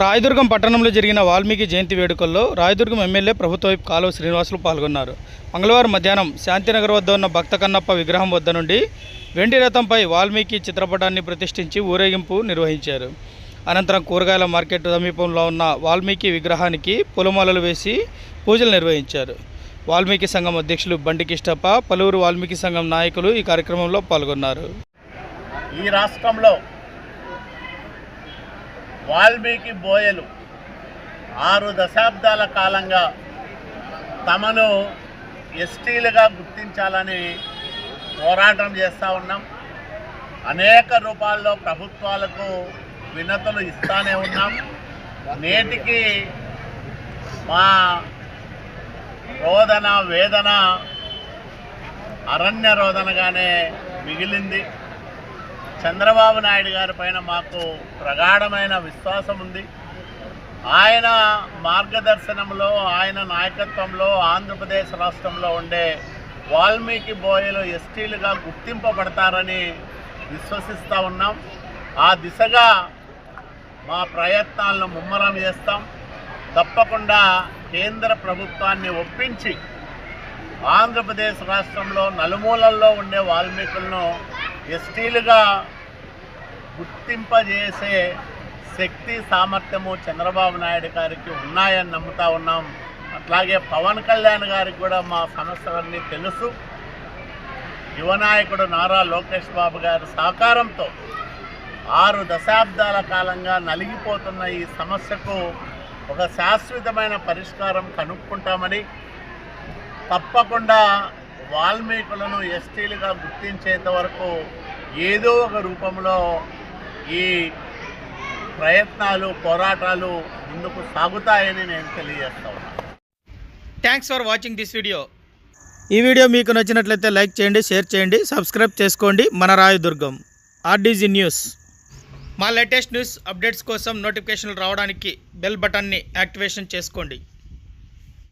రాయదుర్గం పట్టణంలో జరిగిన వాల్మీకి జయంతి వేడుకల్లో రాయదుర్గం ఎమ్మెల్యే ప్రభుత్వ వైపు కాలువ శ్రీనివాసులు పాల్గొన్నారు. మంగళవారం మధ్యాహ్నం శాంతినగర్ వద్ద ఉన్న భక్త కన్నప్ప విగ్రహం వద్ద నుండి వెండి రథంపై వాల్మీకి చిత్రపటాన్ని ప్రతిష్ఠించి ఊరేగింపు నిర్వహించారు. అనంతరం కూరగాయల మార్కెట్ సమీపంలో ఉన్న వాల్మీకి విగ్రహానికి పూలమాలలు వేసి పూజలు నిర్వహించారు. వాల్మీకి సంఘం అధ్యక్షులు బండి కిష్టప్ప పలువురు వాల్మీకి సంఘం నాయకులు ఈ కార్యక్రమంలో పాల్గొన్నారు. ఈ రాష్ట్రంలో వాల్మీకి బోయలు ఆరు దశాబ్దాల కాలంగా తమను ఎస్టీలుగా గుర్తించాలని పోరాటం చేస్తూ ఉన్నాం. అనేక రూపాల్లో ప్రభుత్వాలకు వినతులు ఇస్తానే ఉన్నాం. నేటికి మా రోదన వేదన అరణ్య రోదనగానే మిగిలింది. చంద్రబాబు నాయుడు గారి పైన మాకు ప్రగాఢమైన విశ్వాసం ఉంది. ఆయన మార్గదర్శనంలో ఆయన నాయకత్వంలో ఆంధ్రప్రదేశ్ రాష్ట్రంలో ఉండే వాల్మీకి బోయలు ఎస్టీలుగా గుర్తింపబడతారని విశ్వసిస్తూ ఉన్నాం. ఆ దిశగా మా ప్రయత్నాలను ముమ్మరం చేస్తాం. తప్పకుండా కేంద్ర ప్రభుత్వాన్ని ఒప్పించి ఆంధ్రప్రదేశ్ రాష్ట్రంలో నలుమూలల్లో ఉండే వాల్మీకులను ఎస్టీలుగా గుర్తింపజేసే శక్తి సామర్థ్యము చంద్రబాబు నాయుడు గారికి ఉన్నాయని నమ్ముతా ఉన్నాం. అట్లాగే పవన్ కళ్యాణ్ గారికి కూడా మా సమస్యలన్నీ తెలుసు. యువనాయకుడు నారా లోకేష్ బాబు గారి సహకారంతో ఆరు దశాబ్దాల కాలంగా నలిగిపోతున్న ఈ సమస్యకు ఒక శాశ్వతమైన పరిష్కారం కనుక్కుంటామని తప్పకుండా వాల్మీకులను ఎస్టీలుగా గుర్తించేంత వరకు ఏదో ఒక రూపంలో ఈ ప్రయత్నాలు పోరాటాలు ముందుకు సాగుతాయని నేను తెలియజేస్తా ఉన్నాను thanks for watching this video ఈ వీడియో మీకు నచ్చినట్లయితే లైక్ చేయండి షేర్ చేయండి సబ్స్క్రైబ్ చేసుకోండి. మన రాయదుర్గం ఆర్డీజీ న్యూస్. మా లేటెస్ట్ న్యూస్ అప్డేట్స్ కోసం నోటిఫికేషన్లు రావడానికి బెల్ బటన్ని యాక్టివేషన్ చేసుకోండి.